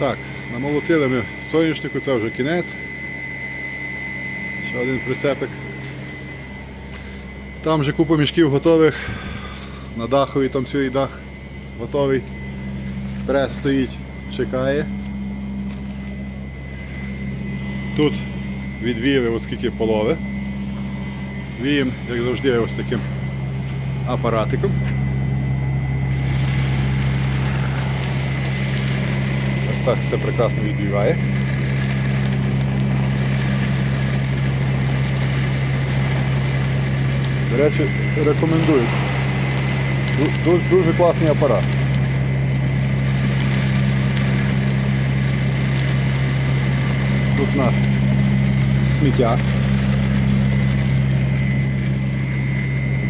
Так, намолотили ми соняшнику, це вже кінець. Ще один прицепик. Там вже купа мішків готових. На дахові там цілий дах готовий. Прес стоїть, чекає. Тут відвіяли ось скільки полови. Віємо, як завжди, ось таким апаратиком. Так все прекрасно відвіває. До речі, рекомендую. Дуже, дуже класний апарат. Тут у нас сміття.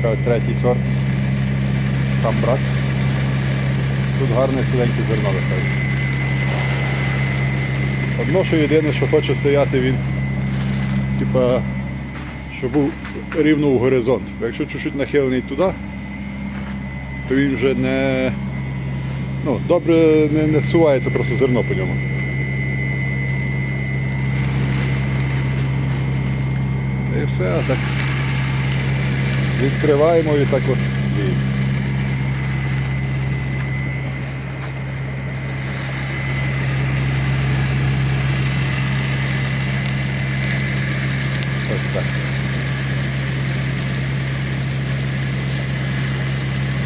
Така третій сорт. Сам брак. Тут гарне ціленьке зерно виходить. Одно, що єдине, що хоче стояти він, типа, щоб був рівно у горизонт. Якщо чуть-чуть нахилений туди, то він вже не, ну, добре не, не сувається просто зерно по ньому. І все, так. Відкриваємо і так от дивіться. Ось так.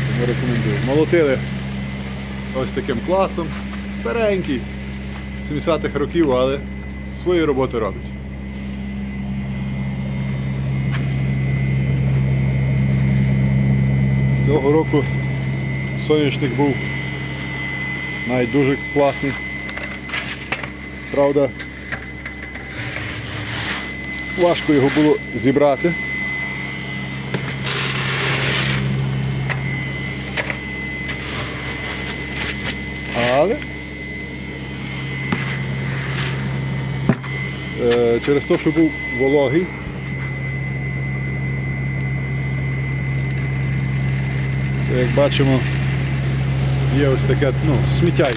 Тому рекомендую. Молотили ось таким класом. Старенький, 70-х років, але свою роботу робить. Цього року соняшник був навіть дуже класний. Правда, важко його було зібрати. Але е, через те, що був вологий, як бачимо, є ось таке, ну, сміття є.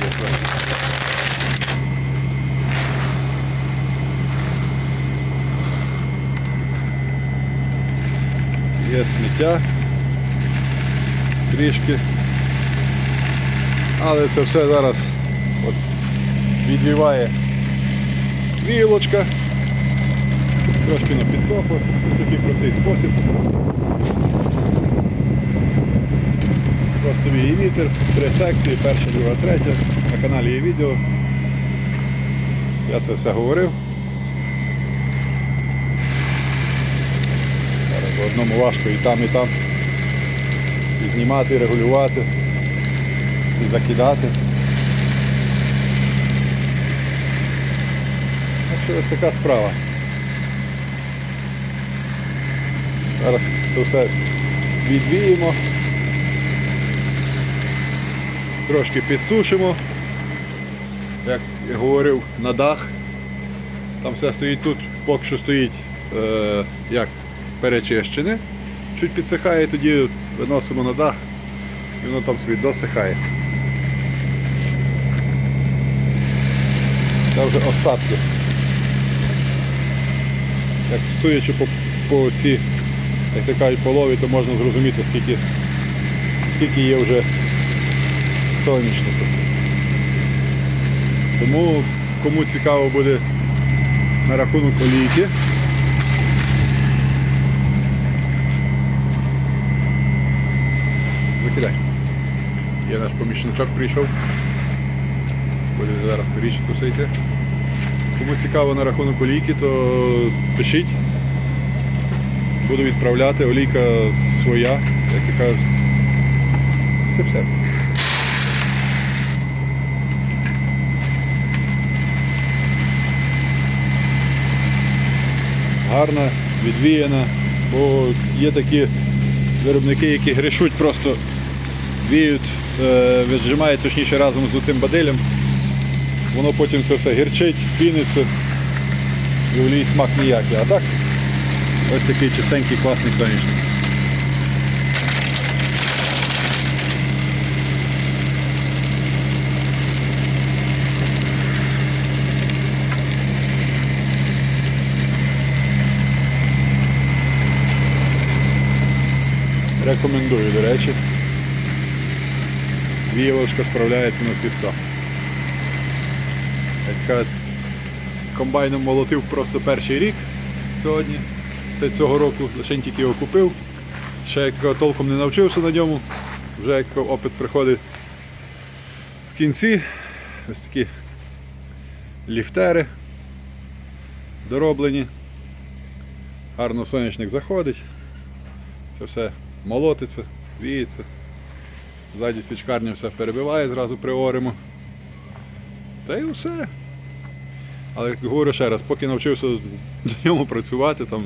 Є сміття трішки. Але це все зараз відвіває вілочка. Трошки не підсохло. Ось такий простий спосіб. Просто віє вітер, три секції, перша, друга, третя. На каналі є відео. Я це все говорив. В одному важко і там, і там. І знімати, і регулювати, і закидати. Що ось така справа. Зараз це все відвіємо, трошки підсушимо, як я говорив, на дах. Там все стоїть тут, поки що стоїть е, як перечищене. Чуть підсихає, тоді виносимо на дах і воно там собі досихає. Це вже остатки. Як суючи по, по ці, як то кажуть, полові, то можна зрозуміти, скільки, скільки є вже соняшнику. Тому кому цікаво буде на рахунок олійки, Викидай. Є наш помічничок прийшов. Буде зараз скоріше тусити. Кому цікаво на рахунок олійки, то пишіть. Буду відправляти. Олійка своя, як і кажуть. Це все. Гарна, відвіяна, бо є такі виробники, які грішуть, просто віють, е, віджимають точніше разом з цим баделем воно потім це все гірчить, піниться і в лій смак ніякий. А так ось такий чистенький, класний сонячний. Рекомендую, до речі. Віялочка справляється на всі 100. Яка комбайном молотив просто перший рік сьогодні. Це цього року лише тільки його купив. Ще як толком не навчився на ньому. Вже як опит приходить в кінці. Ось такі ліфтери дороблені. Гарно сонячник заходить. Це все молотиться, віється. Ззаді січкарня все перебиває, зразу приоримо. Та й все. Але говорю ще раз, поки навчився на ньому працювати, там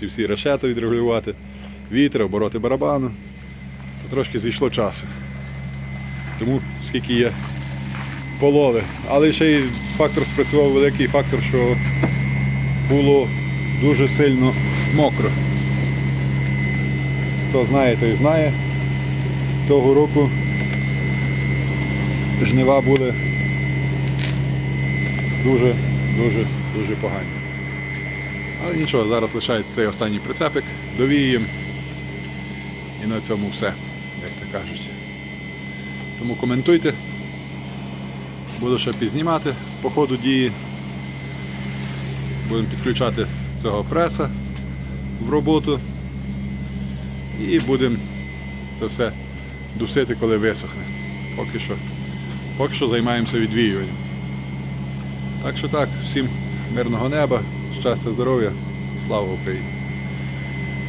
ці всі решета відрегулювати, вітер, обороти барабану, то трошки зійшло часу. Тому скільки є полови. Але ще й фактор спрацював великий фактор, що було дуже сильно мокро. Хто знає, той знає. Цього року жнива були дуже, дуже, дуже погані. Але нічого, зараз лишається цей останній прицепик, довіємо. І на цьому все, як то кажуть. Тому коментуйте. Буду ще пізнімати по ходу дії. Будемо підключати цього преса в роботу. І будемо це все дусити, коли висохне. Поки що, поки що займаємося відвіюванням. Так що так, всім мирного неба, щастя, здоров'я, слава Україні!